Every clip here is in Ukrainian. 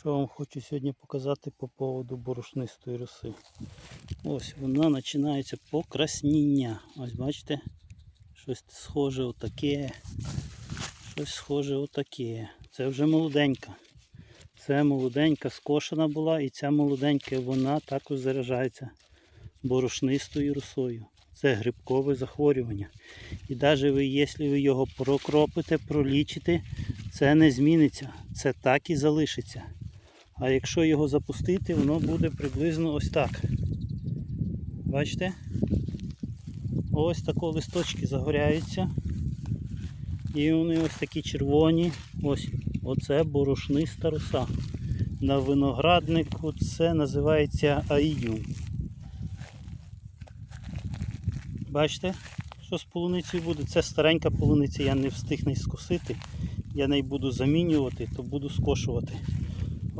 Що вам хочу сьогодні показати по поводу борошнистої роси. Ось вона починається покрасніння. Ось бачите? Щось схоже отаке. Щось схоже отаке. Це вже молоденька. Це молоденька скошена була і ця молоденька вона також заражається борошнистою росою. Це грибкове захворювання. І навіть ви, якщо ви його прокропите, пролічите, це не зміниться. Це так і залишиться. А якщо його запустити, воно буде приблизно ось так. Бачите? Ось тако листочки загоряються. І вони ось такі червоні. Ось оце борошниста роса. На винограднику це називається аїдіум. Бачите, що з полуницею буде? Це старенька полуниця, я не встиг не скосити. Я неї буду замінювати, то буду скошувати.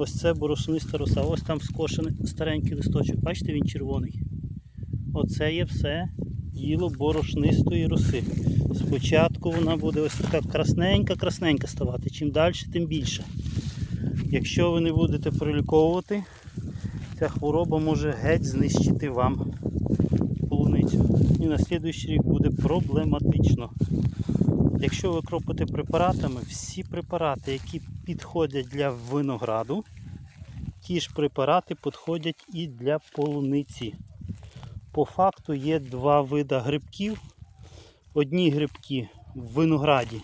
Ось це борошниста роса. Ось там скошений старенький листочок. Бачите, він червоний. Оце є все діло борошнистої роси. Спочатку вона буде ось така красненька-красненька ставати. Чим далі, тим більше. Якщо ви не будете приліковувати, ця хвороба може геть знищити вам полуницю. І на слідуючий рік буде проблематично. Якщо ви кропите препаратами, всі препарати, які підходять для винограду, ті ж препарати підходять і для полуниці. По факту є два види грибків. Одні грибки в винограді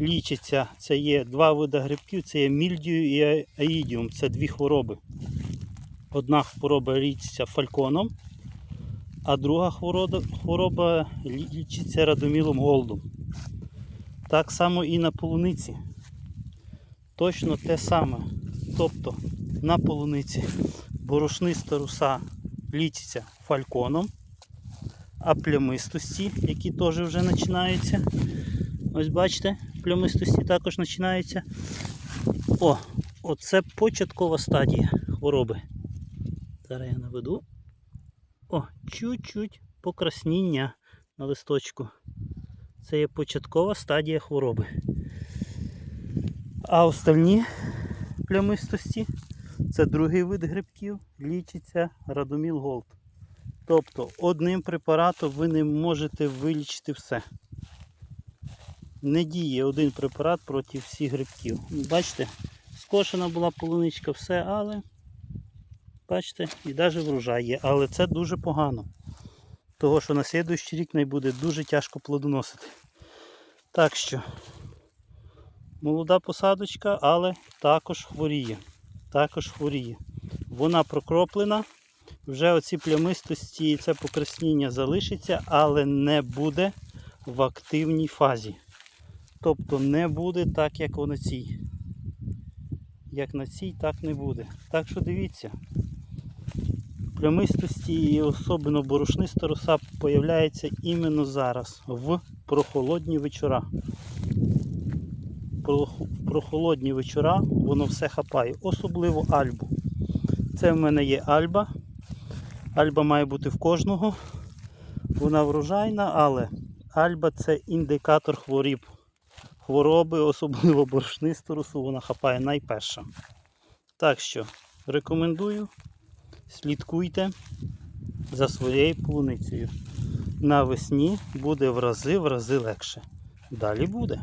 лічаться, це є два види грибків, це є мільдію і аїдіум. Це дві хвороби. Одна хвороба лічиться фальконом, а друга хвороба, хвороба лічиться радомілом голдом. Так само і на полуниці. Точно те саме. Тобто на полуниці борошниста руса лічиться фальконом, а плямистості, які теж вже починаються. Ось бачите, плямистості також починаються. О, оце початкова стадія хвороби. Зараз я наведу. О, чуть-чуть покрасніння на листочку. Це є початкова стадія хвороби. А остальні плямистості це другий вид грибків, лічиться радоміл голд. Тобто одним препаратом ви не можете вилічити все. Не діє один препарат проти всіх грибків. Бачите, скошена була полуничка, все, але бачите, і навіть врожай є. Але це дуже погано. Того, що на слідуючий рік не буде дуже тяжко плодоносити. Так що, молода посадочка, але також хворіє. Також хворіє. Вона прокроплена. Вже оці плямистості і це покрасніння залишиться, але не буде в активній фазі. Тобто не буде так, як на цій. Як на цій, так не буде. Так що дивіться, плямистості і особливо борошниста роса появляється іменно зараз, в прохолодні вечора. В прохолодні вечора воно все хапає, особливо альбу. Це в мене є альба. Альба має бути в кожного. Вона врожайна, але альба це індикатор хворіб. Хвороби, особливо борошнисту росу, вона хапає найперша. Так що рекомендую, слідкуйте за своєю полуницею. Навесні буде в рази в рази легше. Далі буде.